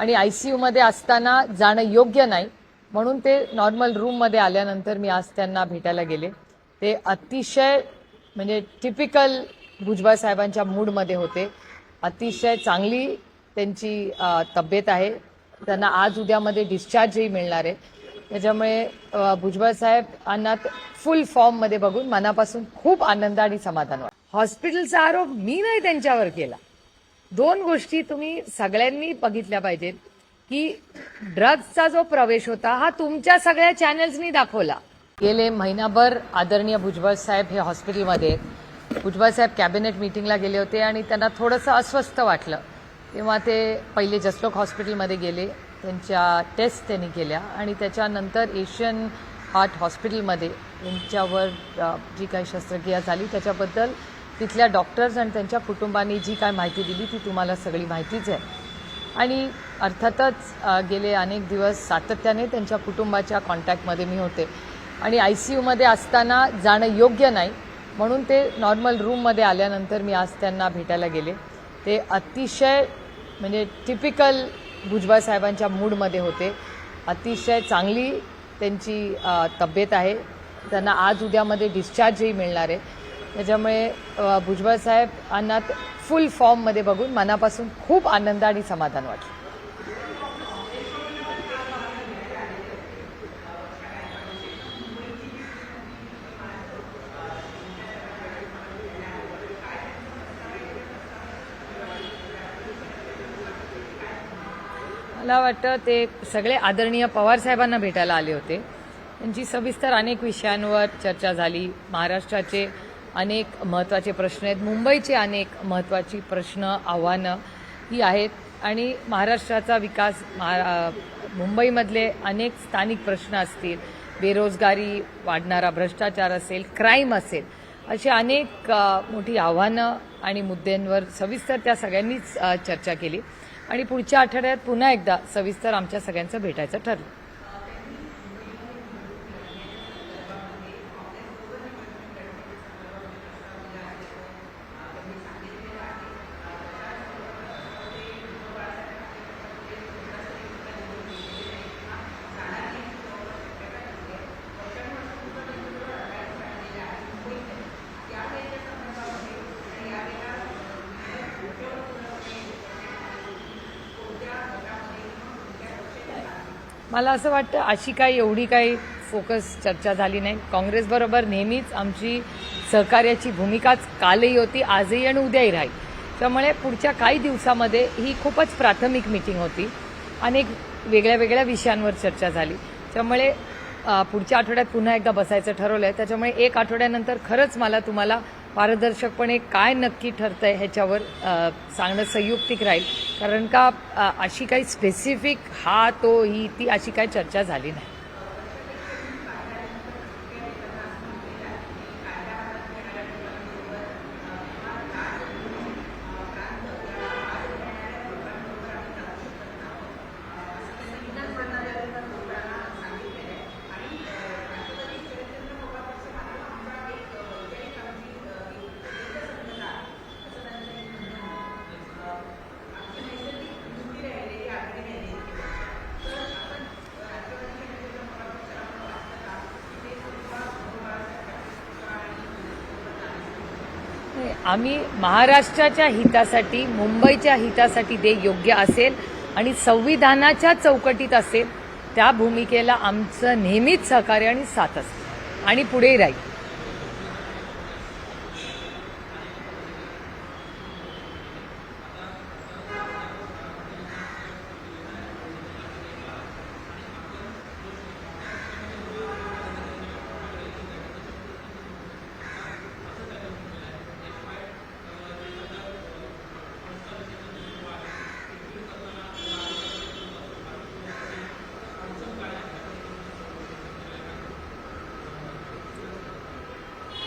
आणि I C यूमध्ये असताना जाणं योग्य नाही. म्हणून ते नॉर्मल रूममध्ये आल्यानंतर मी आज त्यांना भेटायला गेले. ते अतिशय म्हणजे टिपिकल भुजबळ साहेबांच्या मूडमध्ये होते. अतिशय चांगली त्यांची तब्येत आहे. त्यांना आज उद्यामध्ये डिस्चार्जही मिळणार आहे. त्याच्यामुळे भुजबळ साहेबांना फुल फॉर्ममध्ये बघून मनापासून खूप आनंद आणि समाधान वाटतं हॉस्पिटलचा आरोप मी नाही त्यांच्यावर केला. दोन गोष्टी तुम्ही सगळ्यांनी बघितल्या पाहिजेत की ड्रग्जचा जो प्रवेश होता हा तुमच्या सगळ्या चॅनल्सनी दाखवला. गेले महिनाभर आदरणीय भुजबळ साहेब हे हॉस्पिटलमध्ये भुजबळ साहेब कॅबिनेट मिटिंगला गेले होते आणि त्यांना थोडंसं अस्वस्थ वाटलं. तेव्हा ते पहिले जसलोक हॉस्पिटलमध्ये गेले. त्यांच्या टेस्ट त्यांनी केल्या आणि त्याच्यानंतर एशियन हार्ट हॉस्पिटलमध्ये यांच्यावर जी काही शस्त्रक्रिया झाली त्याच्याबद्दल तिथल्या डॉक्टर्स आणि त्यांच्या कुटुंबांनी जी काय माहिती दिली ती तुम्हाला सगळी माहितीच आहे. आणि अर्थातच गेले अनेक दिवस सातत्याने त्यांच्या कुटुंबाच्या कॉन्टॅक्टमध्ये मी होते. आणि आय सी यूमध्ये असताना जाणं योग्य नाही म्हणून ते नॉर्मल रूममध्ये आल्यानंतर मी आज त्यांना भेटायला गेले. ते अतिशय म्हणजे टिपिकल भुजबळ साहेबांच्या मूडमध्ये होते. अतिशय चांगली त्यांची तब्येत आहे. त्यांना आज उद्यामध्ये डिस्चार्जही मिळणार आहे. त्याच्यामुळे भुजबळ साहेब साहेबांना फुल फॉर्ममध्ये बघून मनापासून खूप आनंद आणि समाधान वाटलं. मला वाटतं ते सगळे आदरणीय पवार साहेबांना भेटायला आले होते. त्यांची सविस्तर अनेक विषयांवर चर्चा झाली. महाराष्ट्राचे अनेक महत्त्वाचे प्रश्न आहेत. मुंबईचे अनेक महत्त्वाची प्रश्न आव्हानं ही आहेत. आणि महाराष्ट्राचा विकास महा मुंबईमधले अनेक स्थानिक प्रश्न असतील. बेरोजगारी वाढणारा भ्रष्टाचार असेल क्राईम असेल अशी अनेक मोठी आव्हानं आणि मुद्द्यांवर सविस्तर त्या सगळ्यांनीच चर्चा केली. आणि पुढच्या आठवड्यात पुन्हा एकदा सविस्तर आमच्या सगळ्यांचं भेटायचं ठरलं. मला असं वाटतं अशी काही एवढी काही फोकस चर्चा झाली नाही. काँग्रेसबरोबर नेहमीच आमची सहकार्याची भूमिकाच कालही होती आजही आणि उद्याही राहील. त्यामुळे पुढच्या काही दिवसामध्ये ही खूपच प्राथमिक मिटिंग होती अनेक वेगळ्या वेगळ्या विषयांवर चर्चा झाली. त्यामुळे पुढच्या आठवड्यात पुन्हा एकदा बसायचं ठरवलं आहे त्याच्यामुळे एक आठवड्यानंतर खरंच मला तुम्हाला पारदर्शकपणे काय नक्की ठरतं आहे ह्याच्यावर सांगणं संयुक्तिक राहील. कारण का अशी काही स्पेसिफिक हा तो ही ती अशी काही चर्चा झाली नाही. आम्ही महाराष्ट्राच्या हितासाठी मुंबईच्या हितासाठी ते योग्य असेल आणि संविधानाच्या चौकटीत असेल त्या भूमिकेला आमचं नेहमीच सहकार्य आणि साथ असते. आणि पुढेही राहील.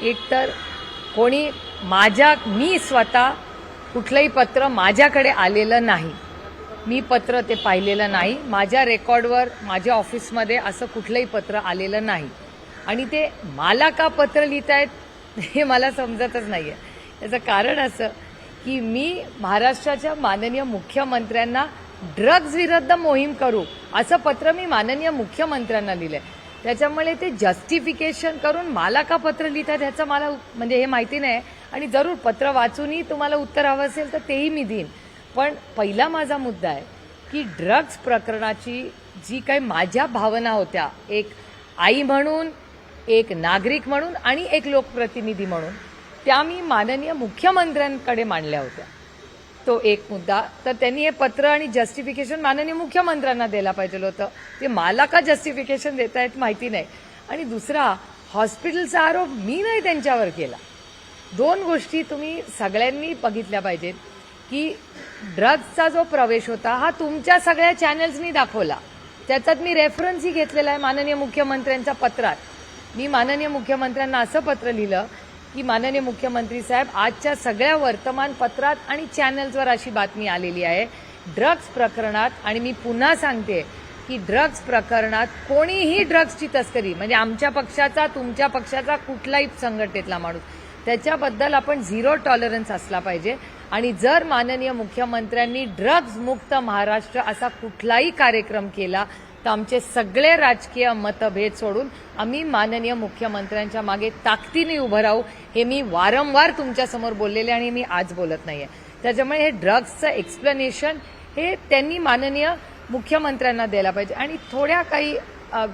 एकतर कोणी माझ्या मी स्वतः कुठलंही पत्र माझ्याकडे आलेलं नाही. मी पत्र ते पाहिलेलं नाही. माझ्या रेकॉर्डवर माझ्या ऑफिसमध्ये असं कुठलंही पत्र आलेलं नाही. आणि ते मला का पत्र लिहित आहेत हे मला समजतच नाही आहे याचं कारण असं की मी महाराष्ट्राच्या माननीय मुख्यमंत्र्यांना ड्रग्ज विरुद्ध मोहीम करू असं पत्र मी माननीय मुख्यमंत्र्यांना लिहिलंय. त्याच्यामुळे ते जस्टिफिकेशन करून मला का पत्र लिहितात ह्याचं मला म्हणजे हे माहिती नाही. आणि जरूर पत्र वाचूनही तुम्हाला उत्तर हवं असेल तर तेही मी देईन. पण पहिला माझा मुद्दा आहे की ड्रग्ज प्रकरणाची जी काही माझ्या भावना होत्या एक आई म्हणून एक नागरिक म्हणून आणि एक लोकप्रतिनिधी म्हणून त्या मी माननीय मुख्यमंत्र्यांकडे मांडल्या होत्या. तो एक मुद्दा. तर त्यांनी हे पत्र आणि जस्टिफिकेशन माननीय मुख्यमंत्र्यांना द्यायला पाहिजे होतं. ते मला का जस्टिफिकेशन देत आहेत माहिती नाही. आणि दुसरा हॉस्पिटलचा आरोप मी नाही त्यांच्यावर केला. दोन गोष्टी तुम्ही सगळ्यांनी बघितल्या पाहिजेत की ड्रग्जचा जो प्रवेश होता हा तुमच्या सगळ्या चॅनल्सनी दाखवला. त्याच्यात मी रेफरन्सही घेतलेला आहे माननीय मुख्यमंत्र्यांच्या पत्रात. मी माननीय मुख्यमंत्र्यांना असं पत्र लिहिलं की माननीय मुख्यमंत्री साहेब आजच्या सगळ्या वर्तमानपत्रात आणि चॅनल्सवर अशी बातमी आलेली आहे. ड्रग्ज प्रकरणात आणि मी पुन्हा सांगते की ड्रग्ज प्रकरणात कोणीही ड्रग्जची तस्करी म्हणजे आमच्या पक्षाचा तुमच्या पक्षाचा कुठलाही संघटनेतला माणूस त्याच्याबद्दल आपण झिरो टॉलरन्स असला पाहिजे. आणि जर माननीय मुख्यमंत्र्यांनी ड्रग्ज मुक्त महाराष्ट्र असा कुठलाही कार्यक्रम केला तर आमचे सगळे राजकीय मतभेद सोडून आम्ही माननीय मुख्यमंत्र्यांच्या मागे ताकदीने उभं राहू हे मी वारंवार तुमच्यासमोर बोललेले आणि मी आज बोलत नाहीये. त्याच्यामुळे हे ड्रग्जचं एक्सप्लेनेशन हे त्यांनी माननीय मुख्यमंत्र्यांना द्यायला पाहिजे. आणि थोड्या काही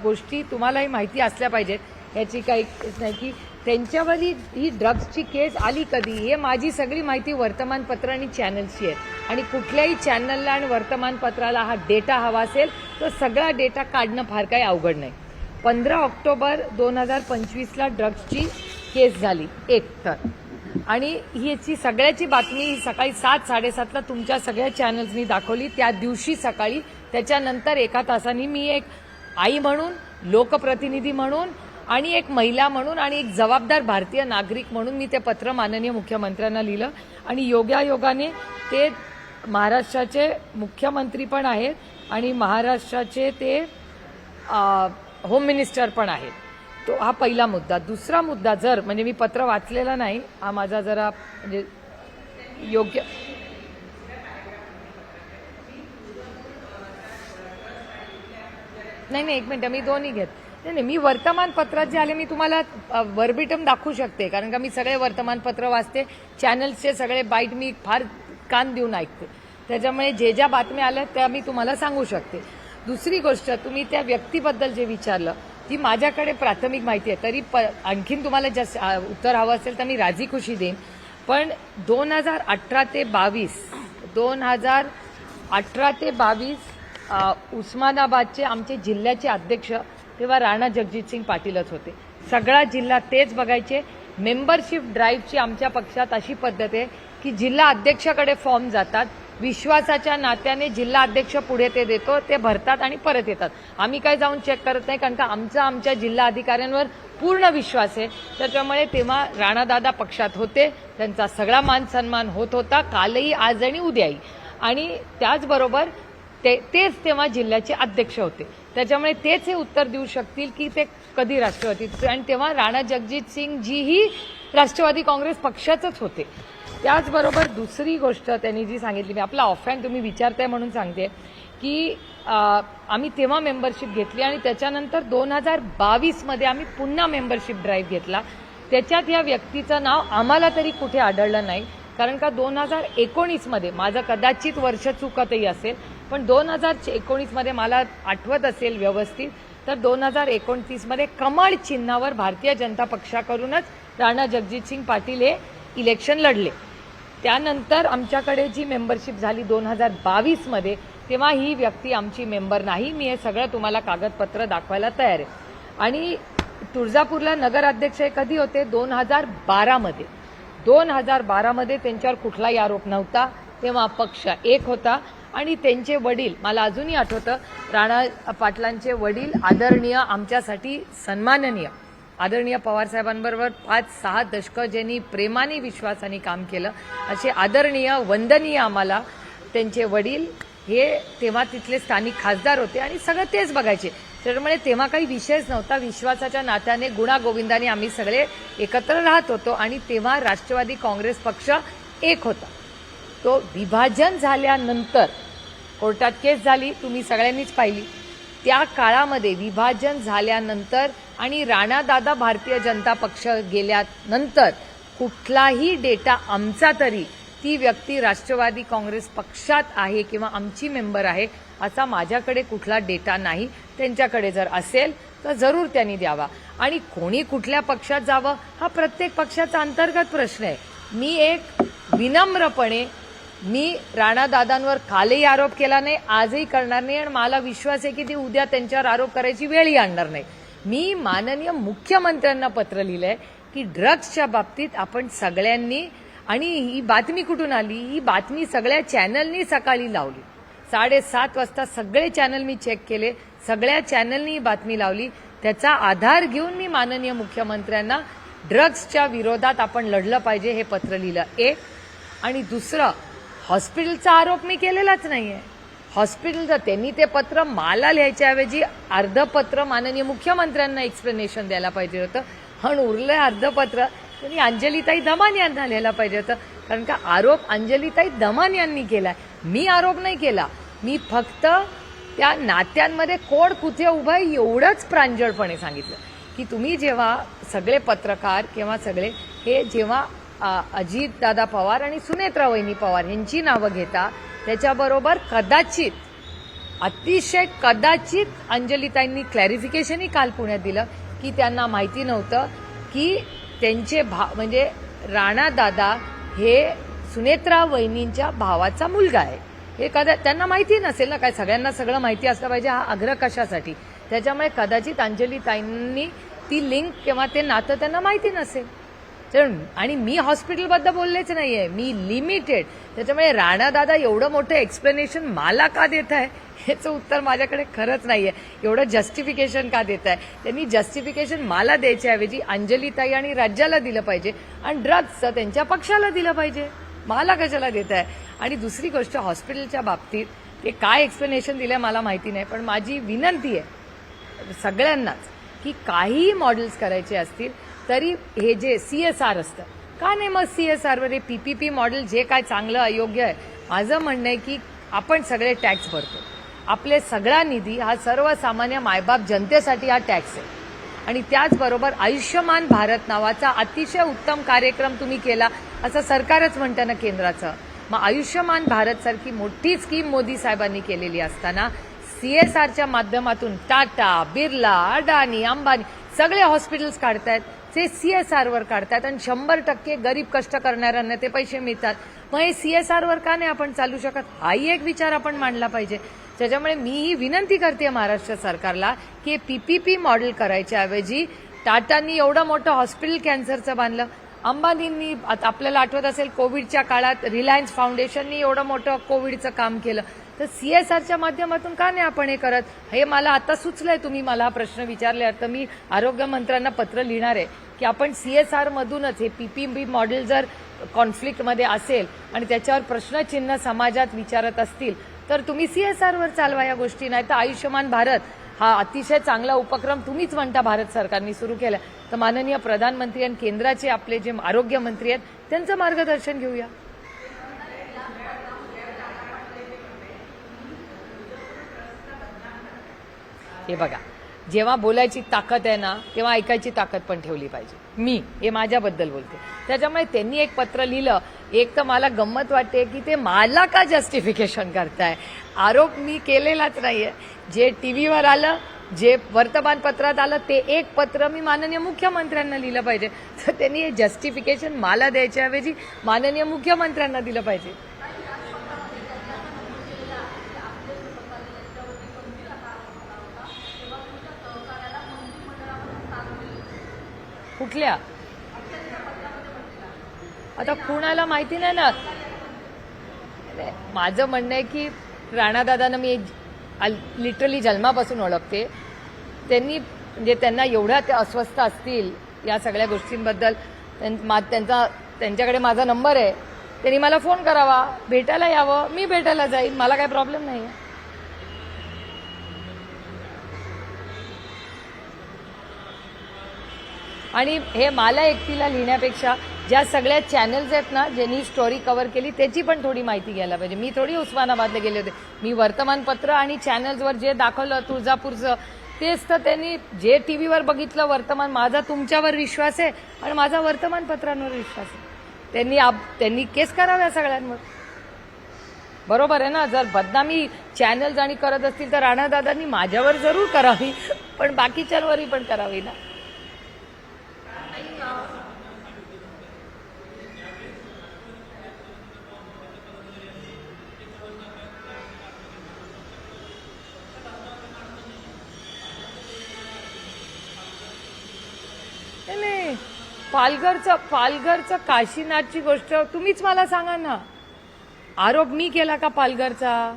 गोष्टी तुम्हालाही माहिती असल्या पाहिजेत याची काही नाही की त्यांच्यावर ही ड्रग्जची केस आली कधी? हे माझी सगळी माहिती वर्तमानपत्र आणि चॅनल्सची आहे आणि कुठल्याही चॅनलला आणि वर्तमानपत्राला हा डेटा हवा असेल तर सगळा डेटा काढणं फार काही अवघड नाही. पंधरा ऑक्टोबर दोन हजार पंचवीसला ड्रग्जची केस झाली एक तर. आणि ह्याची सगळ्याची बातमी ही सकाळी सात साडेसातला तुमच्या सगळ्या चॅनल्सनी दाखवली. त्या दिवशी सकाळी त्याच्यानंतर एका तासाने मी एक आई म्हणून लोकप्रतिनिधी म्हणून आणि एक महिला म्हणून आणि एक जबाबदार भारतीय नागरिक म्हणून मी ते पत्र माननीय मुख्यमंत्र्यांना लिहिलं. आणि योगायोगाने ते महाराष्ट्राचे मुख्यमंत्री पण आहेत आणि महाराष्ट्राचे ते होम मिनिस्टर पण आहेत. तो हा पहिला मुद्दा. दुसरा मुद्दा जर म्हणजे मी पत्र वाचलेला नाही हा माझा जरा म्हणजे योग्य नाही नाही एक मिनटं मी दोन्ही घेत नाही नाही मी वर्तमानपत्रात जे आले मी तुम्हाला वर्बिटम दाखवू शकते. कारण का मी सगळे वर्तमानपत्र वाचते. चॅनल्सचे सगळे बाईट मी फार कान देऊन ऐकते. त्याच्यामुळे जे ज्या बातम्या आल्या त्या मी तुम्हाला सांगू शकते. दुसरी गोष्ट तुम्ही त्या व्यक्तीबद्दल जे विचारलं ती माझ्याकडे प्राथमिक माहिती आहे. तरी प आणखीन तुम्हाला जास्त उत्तर हवं असेल तर मी राजी खुशी देईन. पण दोन हजार अठरा ते बावीस दोन हजार अठरा ते बावीस उस्मानाबादचे आमचे जिल्ह्याचे अध्यक्ष तेव्हा राणा जगजितसिंग पाटीलच होते. सगळा जिल्हा तेच बघायचे. मेंबरशिप ड्राईव्हची आमच्या पक्षात अशी पद्धत आहे की जिल्हा अध्यक्षाकडे फॉर्म जातात. विश्वासाच्या नात्याने जिल्हा अध्यक्ष पुढे ते देतो ते भरतात आणि परत येतात. आम्ही काय जाऊन चेक करत नाही कारण का आमचा आमच्या जिल्हा अधिकाऱ्यांवर पूर्ण विश्वास आहे. त्याच्यामुळे तेव्हा राणादादा पक्षात होते. त्यांचा सगळा मान सन्मान होत होता. कालही आज आणि उद्याही. आणि त्याचबरोबर ते तेच तेव्हा जिल्ह्याचे अध्यक्ष होते. त्याच्यामुळे तेच हे उत्तर देऊ शकतील की ते कधी राष्ट्रवादीत आणि तेव्हा राणा जगजित सिंग जीही राष्ट्रवादी काँग्रेस पक्षाचंच होते. त्याचबरोबर दुसरी गोष्ट त्यांनी जी सांगितली मी आपला ऑफहँड तुम्ही विचारताय म्हणून सांगते की आम्ही तेव्हा मेंबरशिप घेतली आणि त्याच्यानंतर दोन हजार बावीसमध्ये आम्ही पुन्हा मेंबरशिप ड्राईव्ह घेतला. त्याच्यात या व्यक्तीचं नाव आम्हाला तरी कुठे आढळलं नाही. कारण का दोन हजार एकोणीसमध्ये माझं कदाचित वर्ष चुकतही असेल पण दोन हजार एकोणीसमध्ये मला आठवत असेल व्यवस्थित तर दोन हजार एकोणतीसमध्ये कमळ चिन्हावर भारतीय जनता पक्षाकडूनच राणा जगजितसिंग पाटील हे इलेक्शन लढले. त्यानंतर आमच्याकडे जी मेंबरशिप झाली दोन हजार बावीसमध्ये तेव्हा ही व्यक्ती आमची मेंबर नाही. मी हे सगळं तुम्हाला कागदपत्र दाखवायला तयार आहे. आणि तुळजापूरला नगराध्यक्ष हे कधी होते? दोन हजार बारामध्ये दोन हजार बारामध्ये त्यांच्यावर कुठलाही आरोप नव्हता. तेव्हा पक्ष एक होता. आणि त्यांचे वडील मला अजूनही आठवतं राणा पाटलांचे वडील आदरणीय आमच्यासाठी सन्माननीय. आदरणीय पवारसाहेबांबरोबर पाच सहा दशकं ज्यांनी प्रेमाने विश्वासाने काम केलं असे आदरणीय वंदनीय आम्हाला त्यांचे वडील हे तेव्हा तिथले स्थानिक खासदार होते आणि सगळं तेच बघायचे. त्याच्यामुळे तेव्हा काही विषयच नव्हता. विश्वासाच्या नात्याने गुणागोविंदाने आम्ही सगळे एकत्र राहत होतो आणि तेव्हा राष्ट्रवादी काँग्रेस पक्ष एक होता. तो विभाजन झाल्यानंतर कोर्टात केस झाली तुम्ही सगळ्यांनीच पाहिली. त्या काळामध्ये विभाजन झाल्यानंतर आणि राणादादा भारतीय जनता पक्ष गेल्यानंतर कुठलाही डेटा आमचा तरी ती व्यक्ती राष्ट्रवादी काँग्रेस पक्षात आहे किंवा आमची मेंबर आहे असा माझ्याकडे कुठला डेटा नाही त्यांच्याकडे जर असेल तर जरूर त्यांनी द्यावा. आणि कोणी कुठल्या पक्षात जावं हा प्रत्येक पक्षाचा अंतर्गत प्रश्न आहे. मी एक विनम्रपणे मी राणादादांवर कालही आरोप केला नाही आजही करणार नाही आणि मला विश्वास आहे की ती उद्या त्यांच्यावर आरोप करायची वेळही आणणार नाही. मी माननीय मुख्यमंत्र्यांना पत्र लिहिलंय की ड्रग्सच्या बाबतीत आपण सगळ्यांनी आणि ही बातमी कुठून आली? ही बातमी सगळ्या चॅनलनी सकाळी लावली. साडेसात वाजता सगळे चॅनल मी चेक केले. सगळ्या चॅनलनी ही बातमी लावली. त्याचा आधार घेऊन मी माननीय मुख्यमंत्र्यांना ड्रग्सच्या विरोधात आपण लढलं पाहिजे हे पत्र लिहिलं. एक आणि दुसरं हॉस्पिटलचा आरोप मी केलेलाच नाही आहे हॉस्पिटलचं त्यांनी ते पत्र मला लिहायच्याऐवजी अर्ध पत्र माननीय मुख्यमंत्र्यांना एक्सप्लेनेशन द्यायला पाहिजे होतं. आणि उरलं अर्ध पत्र त्यांनी अंजलीताई दमान यांना लिहायला पाहिजे होतं. कारण का आरोप अंजलीताई दमान यांनी केला मी आरोप नाही केला. मी फक्त त्या नात्यांमध्ये कोण कुठे उभा आहे एवढंच प्रांजळपणे सांगितलं. की तुम्ही जेव्हा सगळे पत्रकार किंवा सगळे हे जेव्हा अजित दादा पवार आणि सुनेत्रा वहिनी पवार यांची नावं घेता. त्याच्याबरोबर कदाचित अतिशय कदाचित अंजलिताईंनी क्लॅरिफिकेशनही काल पुण्यात दिलं की त्यांना माहिती नव्हतं की त्यांचे भा म्हणजे राणा दादा हे सुनेत्रा वहिनींच्या भावाचा मुलगा आहे. हे कदा त्यांना माहिती नसेल ना काय सगळ्यांना सगळं माहिती असलं पाहिजे हा आग्रह कशासाठी? त्याच्यामुळे कदाचित अंजलिताईंनी ती लिंक किंवा ते नातं त्यांना माहिती नसेल. आणि मी हॉस्पिटलबद्दल बोललेच नाहीये. मी लिमिटेड त्याच्यामुळे राणा दादा एवढं मोठं एक्सप्लेनेशन मला का देत आहे ह्याचं उत्तर माझ्याकडे खरंच नाहीये. एवढं जस्टिफिकेशन का देत आहे त्यांनी जस्टिफिकेशन मला द्यायच्याऐवजी अंजलीताई आणि राज्याला दिलं पाहिजे आणि ड्रग्सचं त्यांच्या पक्षाला दिलं पाहिजे. मला कशाला देत आहे आणि दुसरी गोष्ट हॉस्पिटलच्या बाबतीत ते काय एक्सप्लेनेशन दिलं मला माहिती नाही पण माझी विनंती आहे सगळ्यांनाच की काही मॉडेल्स करायचे असतील तरी हे जे सी एस आर असतं. का नाही मग सी एस आरवर हे पी मॉडेल जे काय चांगलं अयोग्य आहे? माझं म्हणणं आहे की आपण सगळे टॅक्स भरतो. आपले सगळा निधी हा सर्वसामान्य मायबाप जनतेसाठी हा टॅक्स आहे. आणि त्याचबरोबर आयुष्यमान भारत नावाचा अतिशय उत्तम कार्यक्रम तुम्ही केला असं सरकारच म्हणतं ना केंद्राचं. मग आयुष्यमान भारत सारखी मोठी स्कीम मोदी साहेबांनी केलेली असताना सी एस आरच्या माध्यमातून टाटा बिर्ला अडाणी अंबानी सगळे हॉस्पिटल्स काढतायत. ते एस आरवर काढतात आणि शंभर टक्के गरीब कष्ट करणाऱ्यांना ते पैसे मिळतात. मग हे सी एस आरवर का नाही आपण चालू शकत? हाही एक विचार आपण मांडला पाहिजे. त्याच्यामुळे मी ही विनंती करते महाराष्ट्र सरकारला की पीपीपी मॉडेल करायच्या ऐवजी टाटांनी एवढं मोठं हॉस्पिटल कॅन्सरचं बांधलं. अंबानींनी आता आपल्याला आठवत असेल कोविडच्या काळात रिलायन्स फाउंडेशननी एवढं मोठं कोविडचं काम केलं. तर सी एस आरच्या माध्यमातून का नाही आपण हे करत? हे मला आता सुचलंय तुम्ही मला हा प्रश्न विचारल्यावर तर मी आरोग्यमंत्र्यांना पत्र लिहिणार आहे की आपण सी एस आरमधूनच हे पीपीबी मॉडेल जर कॉन्फ्लिक्टमध्ये असेल आणि त्याच्यावर प्रश्नचिन्ह समाजात विचारत असतील तर तुम्ही सी एस आरवर चालवा या गोष्टी. नाही तर आयुष्यमान भारत हा अतिशय चांगला उपक्रम तुम्हीच म्हणता भारत सरकारने सुरू केला. तर माननीय प्रधानमंत्री आणि केंद्राचे आपले जे आरोग्यमंत्री आहेत त्यांचं मार्गदर्शन घेऊया. हे बघा. जेव्हा बोलायची ताकद आहे ना तेव्हा ऐकायची ताकद पण ठेवली पाहिजे. मी हे माझ्याबद्दल बोलते. त्याच्यामुळे त्यांनी एक पत्र लिहिलं. एक तर मला गंमत वाटते की ते मला का जस्टिफिकेशन करताय? आरोप मी केलेलाच नाही आहे जे टी व्हीवर आलं जे वर्तमानपत्रात आलं ते एक पत्र मी माननीय मुख्यमंत्र्यांना लिहिलं पाहिजे. तर त्यांनी हे जस्टिफिकेशन मला द्यायच्याऐवजी माननीय मुख्यमंत्र्यांना दिलं पाहिजे. कुठल्या? आता कुणाला माहिती नाही ना? माझं म्हणणं आहे की राणादादांना मी लिटरली जन्मापासून ओळखते. त्यांनी म्हणजे त्यांना एवढ्या ते अस्वस्थ असतील या सगळ्या गोष्टींबद्दल. त्यां- मा- त्यांचा त्यांच्याकडे माझा नंबर आहे. त्यांनी मला फोन करावा. भेटायला यावं. मी भेटायला जाईन. मला काही प्रॉब्लेम नाही आहे आणि हे मला एकटीला लिहिण्यापेक्षा ज्या सगळ्या चॅनल्स आहेत ना ज्यांनी स्टोरी कव्हर केली त्याची पण थोडी माहिती घ्यायला पाहिजे. मी थोडी उस्मानाबादला गेले होते. मी वर्तमानपत्र आणि चॅनल्सवर जे दाखवलं तुळजापूरचं तेच तर त्यांनी जे टी व्हीवर बघितलं वर्तमान माझा तुमच्यावर विश्वास आहे आणि माझा वर्तमानपत्रांवर विश्वास आहे. त्यांनी आप- त्यांनी केस कराव्या सगळ्यांवर. बरोबर आहे ना? जर बदनामी चॅनल्स आणि करत असतील तर राणादादांनी माझ्यावर जरूर करावी पण बाकीच्यांवरही पण करावी ना नाही, नाही पालघरचं पालघरचं काशीनाथची गोष्ट तुम्हीच मला सांगा ना. आरोप मी केला का पालघरचा?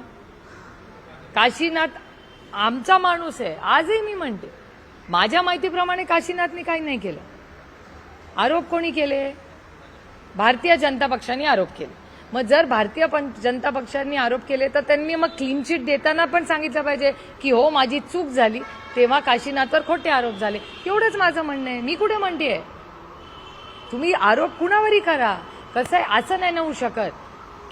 काशीनाथ आमचा माणूस आहे आजही मी म्हणते. माझ्या माहितीप्रमाणे काशीनाथनी काही नाही केलं. आरोप कोणी केले? भारतीय जनता पक्षाने आरोप केले. मग जर भारतीय जनता पक्षांनी आरोप केले तर त्यांनी मग क्लीन चिट देताना पण सांगितलं पाहिजे की हो माझी चूक झाली तेव्हा काशीनाथवर खोटे आरोप झाले. एवढंच माझं म्हणणं आहे. मी कुठे म्हणतेय? तुम्ही आरोप कुणावरही करा. कसं आहे असं नाही ना होऊ शकत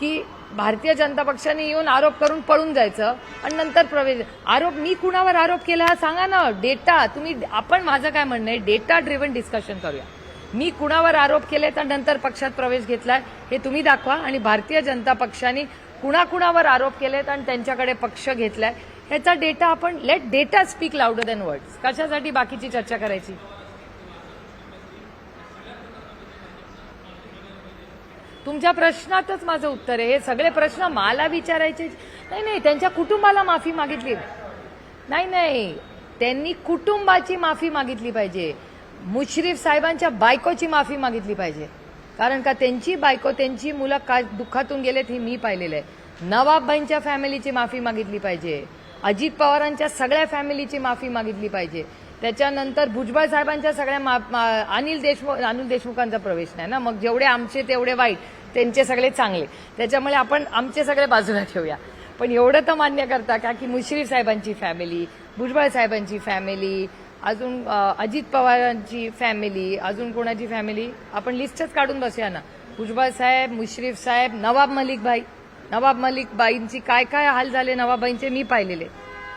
की भारतीय जनता पक्षाने येऊन आरोप करून पळून जायचं आणि नंतर प्रवेश आरोप मी कुणावर आरोप केला हा सांगा ना. डेटा तुम्ही आपण माझं काय म्हणणं आहे? डेटा ड्रिव्हन डिस्कशन करूया. मी कुणावर आरोप केले तर नंतर पक्षात प्रवेश घेतलाय हे तुम्ही दाखवा. आणि भारतीय जनता पक्षाने कुणाकुणावर आरोप केलेत आणि त्यांच्याकडे पक्ष घेतलाय ह्याचा डेटा आपण let data speak louder than words कशासाठी बाकीची चर्चा करायची? तुमच्या प्रश्नातच माझं उत्तर आहे. हे सगळे प्रश्न मला विचारायचे नाही नाही त्यांच्या कुटुंबाला माफी मागितली. नाही नाही त्यांनी कुटुंबाची माफी मागितली पाहिजे. मुश्रीफ साहेबांच्या बायकोची माफी मागितली पाहिजे. कारण का त्यांची बायको त्यांची मुलं का दुःखातून गेलेत हे मी पाहिलेलं आहे. नवाबबाईंच्या फॅमिलीची माफी मागितली पाहिजे. अजित पवारांच्या सगळ्या फॅमिलीची माफी मागितली पाहिजे. त्याच्यानंतर भुजबळ साहेबांच्या सगळ्या अनिल देशमुख अनिल देशमुखांचा प्रवेश नाही ना? मग जेवढे आमचे तेवढे वाईट. त्यांचे सगळे चांगले. त्याच्यामुळे आपण आमचे सगळे बाजूला ठेवूया. पण एवढं तर मान्य करता का की मुश्रीफ साहेबांची फॅमिली भुजबळ साहेबांची फॅमिली अजून अजित पवारांची फॅमिली अजून कोणाची फॅमिली आपण लिस्टच काढून बसूया ना. भुजबळ साहेब मुश्रीफ साहेब नवाब मलिक भाई. नवाब मलिक बाईंची काय काय हाल झाले? नवाबाईंचे मी पाहिलेले.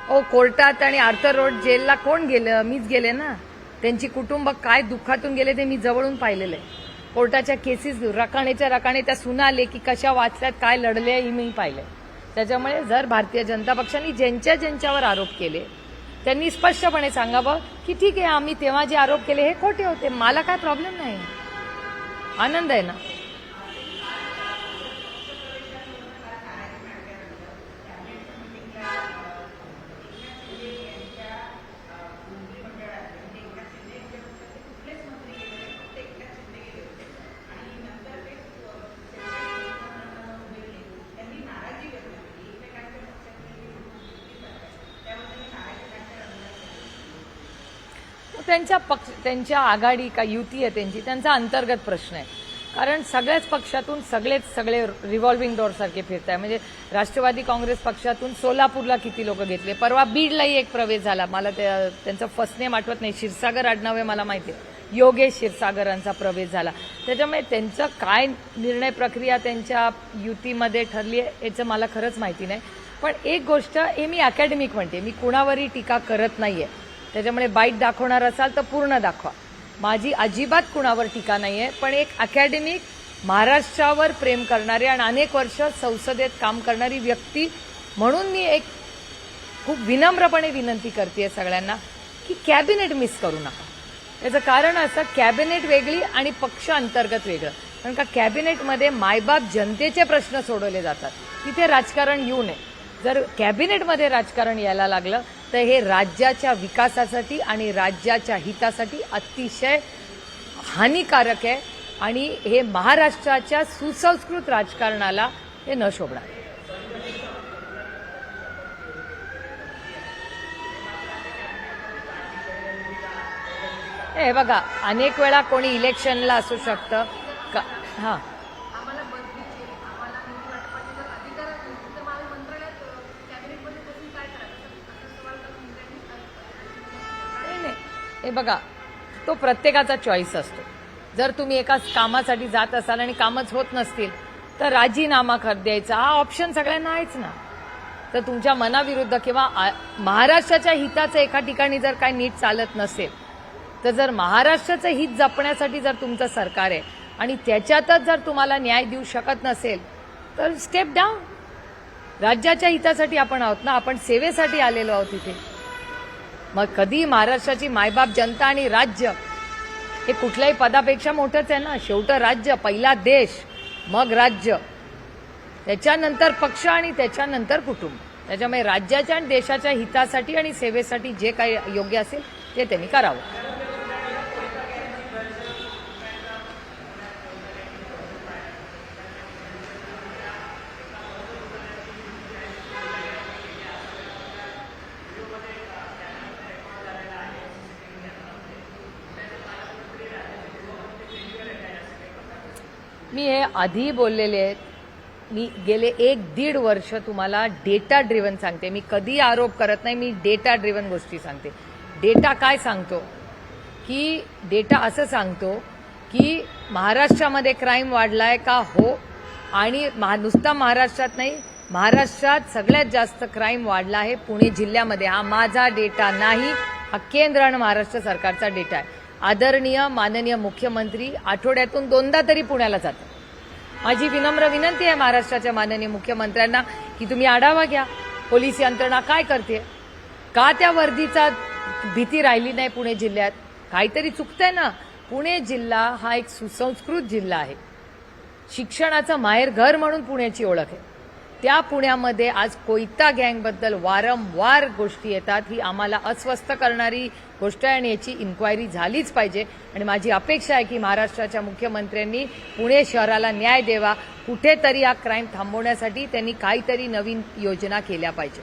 ओ कोर्टात आणि आर्थर रोड जेलला कोण गेलं? मीच गेले ना. त्यांची कुटुंब काय दुःखातून गेले ते मी जवळून पाहिलेलं. आहे कोर्टाच्या केसेस रकाणेच्या रकाणे त्या सुनाले की कशा वाचल्यात काय लढले हे मी पाहिलंय. त्याच्यामुळे जर भारतीय जनता पक्षाने ज्यांच्या ज्यांच्यावर आरोप केले त्यांनी स्पष्टपणे सांगावं की ठीक आहे आम्ही तेव्हा जे आरोप केले हे खोटे होते. मला काय प्रॉब्लेम नाही. आनंद आहे ना? त्यांच्या पक्ष त्यांच्या आघाडी का युती आहे त्यांची त्यांचा अंतर्गत प्रश्न आहे. कारण सगळ्याच पक्षातून सगळेच सगळे रिव्हॉल्विंग डोअरसारखे फिरत आहे म्हणजे राष्ट्रवादी काँग्रेस पक्षातून सोलापूरला किती लोक घेतले? परवा बीडलाही एक प्रवेश झाला. मला त्या- त्यांचं फर्स्ट नेम आठवत नाही. क्षीरसागर आडनावे आहे मला माहिती आहे. योगेश क्षीरसागरांचा प्रवेश झाला. त्याच्यामुळे त्यांचं काय निर्णय प्रक्रिया त्यांच्या युतीमध्ये ठरली आहे याचं मला खरंच माहिती नाही. पण एक गोष्ट हे मी अकॅडमिक म्हणते. मी कुणावरही टीका करत नाही आहे त्याच्यामुळे बाईट दाखवणार असाल तर पूर्ण दाखवा. माझी अजिबात कुणावर टीका नाही आहे पण एक अकॅडमिक महाराष्ट्रावर प्रेम करणारी आणि अनेक वर्ष संसदेत काम करणारी व्यक्ती म्हणून मी एक खूप विनम्रपणे विनंती करते सगळ्यांना की कॅबिनेट मिस करू नका. याचं कारण असं कॅबिनेट वेगळी आणि पक्ष अंतर्गत वेगळं. कारण का कॅबिनेटमध्ये मायबाप जनतेचे प्रश्न सोडवले जातात. तिथे राजकारण येऊ नये. जर कॅबिनेटमध्ये राजकारण यायला लागलं तर हे राज्याच्या विकासासाठी आणि राज्याच्या हितासाठी अतिशय हानिकारक आहे आणि हे महाराष्ट्राच्या सुसंस्कृत राजकारणाला हे न शोभणार. हे बघा अनेक वेळा कोणी इलेक्शनला असू शकतं. का- हां नाही नाही हे बघा तो प्रत्येकाचा चॉईस असतो. जर तुम्ही एका कामासाठी जात असाल आणि कामच होत नसतील तर राजीनामा कर द्यायचा हा ऑप्शन सगळ्यांना आहेच ना. तर तुमच्या मनाविरुद्ध किंवा आ- महाराष्ट्राच्या हिताचं एका ठिकाणी जर काय नीट चालत नसेल तर जर महाराष्ट्राचं हित जपण्यासाठी जर तुमचं सरकार आहे आणि त्याच्यातच जर तुम्हाला न्याय देऊ शकत नसेल तर स्टेप डाऊन राज्याच्या हितासाठी आपण आहोत ना आपण सेवेसाठी आलेलो आहोत इथे. मग कधी महाराष्ट्राची मायबाप जनता आणि राज्य हे कुठल्याही पदापेक्षा मोठंच आहे ना. शेवटं राज्य पहिला देश मग राज्य. त्याच्यानंतर पक्ष आणि त्याच्यानंतर कुटुंब. त्याच्यामुळे राज्याच्या आणि देशाच्या हितासाठी आणि सेवेसाठी जे काही योग्य असेल ते त्यांनी करावं. मी हे आधी बोललेले आहेत. मी गेले एक दीड वर्ष तुम्हाला डेटा ड्रिव्हन सांगते. मी कधी आरोप करत नाही मी डेटा ड्रिव्हन गोष्टी सांगते. डेटा काय सांगतो? की डेटा असं सांगतो की महाराष्ट्रामध्ये क्राईम वाढला आहे का? हो. आणि महा- नुसता महाराष्ट्रात नाही महाराष्ट्रात सगळ्यात जास्त क्राईम वाढला आहे पुणे जिल्ह्यामध्ये. हा माझा डेटा नाही हा केंद्र आणि महाराष्ट्र सरकारचा डेटा आहे. आदरणीय माननीय मुख्यमंत्री आठवड्यातून दोनदा तरी पुण्याला जातात. माझी विनम्र विनंती आहे महाराष्ट्राच्या माननीय मुख्यमंत्र्यांना की तुम्ही आढावा घ्या. पोलीस यंत्रणा काय करते? का त्या वर्दीचा भीती राहिली नाही पुणे जिल्ह्यात? काहीतरी चुकतंय ना? पुणे जिल्हा हा एक सुसंस्कृत जिल्हा आहे. शिक्षणाचं माहेरघर म्हणून पुण्याची ओळख आहे. त्या पुण्यामध्ये आज कोयता गँगबद्दल वारंवार गोष्टी येतात. ही आम्हाला अस्वस्थ करणारी गोष्ट आहे आणि याची इन्क्वायरी झालीच पाहिजे. आणि माझी अपेक्षा आहे की महाराष्ट्राच्या मुख्यमंत्र्यांनी पुणे शहराला न्याय द्यावा. कुठेतरी हा क्राईम थांबवण्यासाठी त्यांनी काहीतरी नवीन योजना केल्या पाहिजे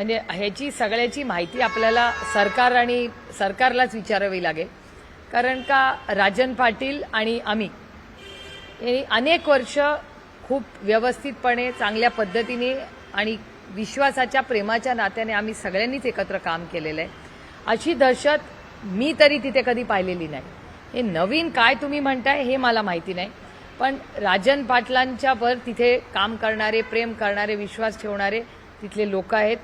म्हणजे ह्याची सगळ्याची माहिती आपल्याला सरकार आणि सरकारलाच विचारावी लागेल. कारण का राजन पाटील आणि आम्ही हे अनेक वर्ष खूप व्यवस्थितपणे चांगल्या पद्धतीने आणि विश्वासाच्या प्रेमाच्या नात्याने आम्ही सगळ्यांनीच एकत्र काम केलेलं आहे. अशी दहशत मी तरी तिथे कधी पाहिलेली नाही. हे नवीन काय तुम्ही म्हणताय हे मला माहिती नाही. पण राजन पाटलांच्यावर तिथे काम करणारे प्रेम करणारे विश्वास ठेवणारे तिथले लोक आहेत.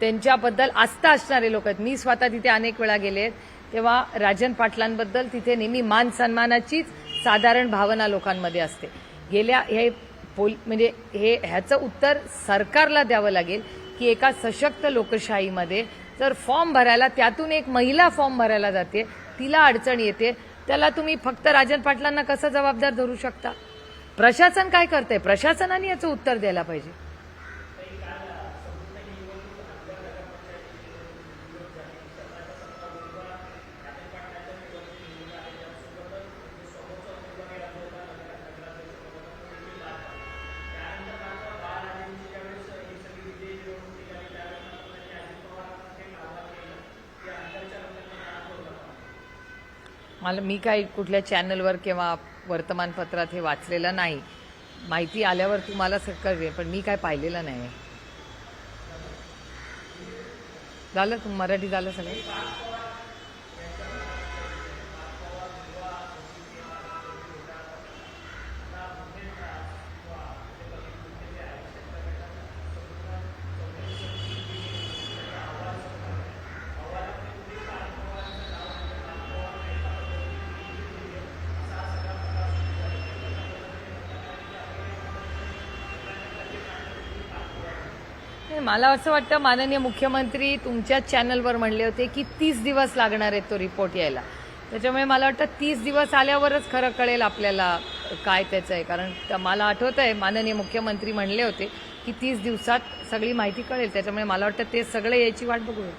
त्यांच्याबद्दल आस्था असणारे लोक आहेत. मी स्वतः तिथे अनेक वेळा गेले आहेत. तेव्हा राजन पाटलांबद्दल तिथे नेहमी मान सन्मानाचीच साधारण भावना लोकांमध्ये असते. गेल्या हे पोल म्हणजे हे ह्याचं उत्तर सरकारला द्यावं लागेल की एका सशक्त लोकशाहीमध्ये जर फॉर्म भरायला त्यातून एक महिला फॉर्म भरायला जाते तिला अडचण येते त्याला तुम्ही फक्त राजन पाटलांना कसं जबाबदार धरू शकता? प्रशासन काय करतंय? प्रशासनाने याचं उत्तर द्यायला पाहिजे. मला मी काही कुठल्या चॅनलवर किंवा वर्तमानपत्रात हे वाचलेलं नाही. माहिती आल्यावर तुम्हाला कळवे पण मी काय पाहिलेलं नाही. झालं? तुम मराठी झालं सगळं? मला असं वाटतं माननीय मुख्यमंत्री तुमच्याच चॅनलवर म्हणले होते की तीस दिवस लागणार आहेत तो रिपोर्ट यायला. त्याच्यामुळे मला वाटतं तीस दिवस आल्यावरच खरं कळेल आपल्याला काय त्याचं आहे. कारण मला आठवत आहे माननीय मुख्यमंत्री म्हणले होते की तीस दिवसात सगळी माहिती कळेल. त्याच्यामुळे मला वाटतं ते सगळे याची वाट बघूया.